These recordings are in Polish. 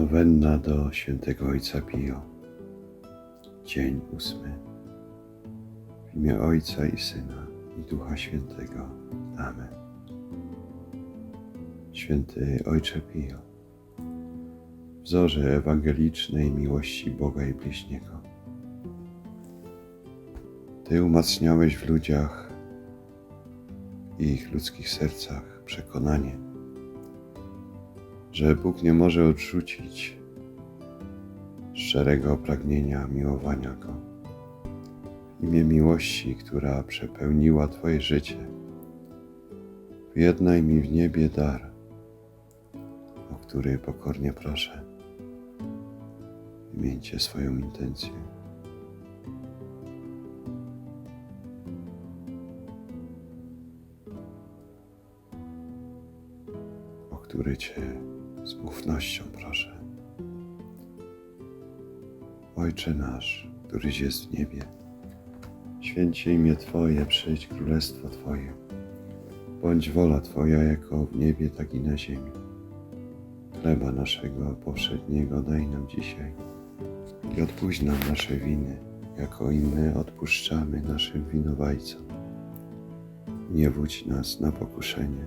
Nowenna do świętego Ojca Pio. Dzień ósmy. W imię Ojca i Syna i Ducha Świętego. Amen. Święty Ojcze Pio. Wzorze ewangelicznej miłości Boga i bliźniego. Ty umacniałeś w ludziach i ich ludzkich sercach przekonanie, że Bóg nie może odrzucić szczerego pragnienia miłowania Go. W imię miłości, która przepełniła Twoje życie, wyjednaj mi w niebie dar, o który pokornie proszę. Wymieńcie swoją intencję. który Cię z ufnością proszę. Ojcze nasz, któryś jest w niebie, święcie imię Twoje, przyjdź królestwo Twoje. Bądź wola Twoja jako w niebie, tak i na ziemi. Chleba naszego powszedniego daj nam dzisiaj i odpuść nam nasze winy, jako i my odpuszczamy naszym winowajcom. Nie wódź nas na pokuszenie,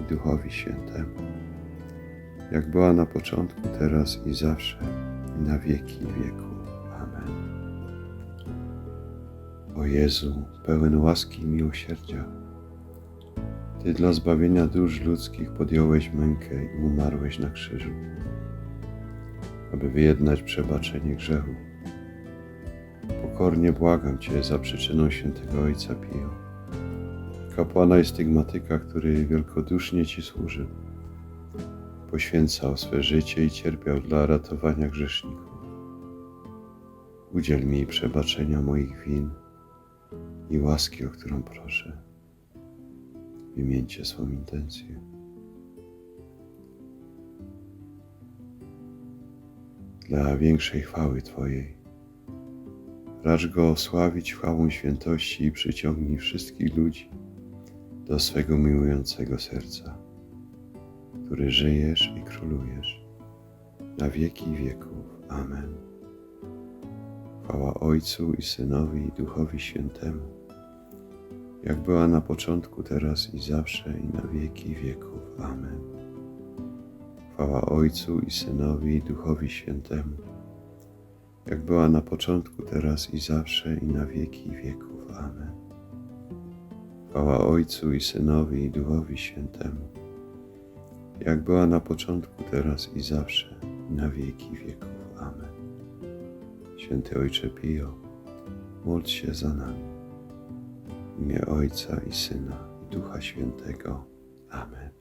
i Duchowi Świętemu, jak była na początku, teraz i zawsze, i na wieki wieków. Amen. O Jezu, pełen łaski i miłosierdzia, Ty dla zbawienia dusz ludzkich podjąłeś mękę i umarłeś na krzyżu, aby wyjednać przebaczenie grzechu. Pokornie błagam Cię za przyczyną świętego Ojca Pio, kapłana i stygmatyka, który wielkodusznie Ci służył. Poświęcał swe życie i cierpiał dla ratowania grzeszników. Udziel mi przebaczenia moich win i łaski, o którą proszę. Wymieńcie swą intencję. Dla większej chwały Twojej racz Go osławić chwałą świętości i przyciągnij wszystkich ludzi do swego miłującego serca, który żyjesz i królujesz na wieki wieków. Amen. Chwała Ojcu i Synowi i Duchowi Świętemu, jak była na początku, teraz i zawsze i na wieki wieków. Amen. Chwała Ojcu i Synowi i Duchowi Świętemu, jak była na początku, teraz i zawsze i na wieki wieków. Amen. Chwała Ojcu i Synowi i Duchowi Świętemu, jak była na początku, teraz i zawsze i na wieki wieków. Amen. Święty Ojcze Pio, módl się za nami. W imię Ojca i Syna i Ducha Świętego. Amen.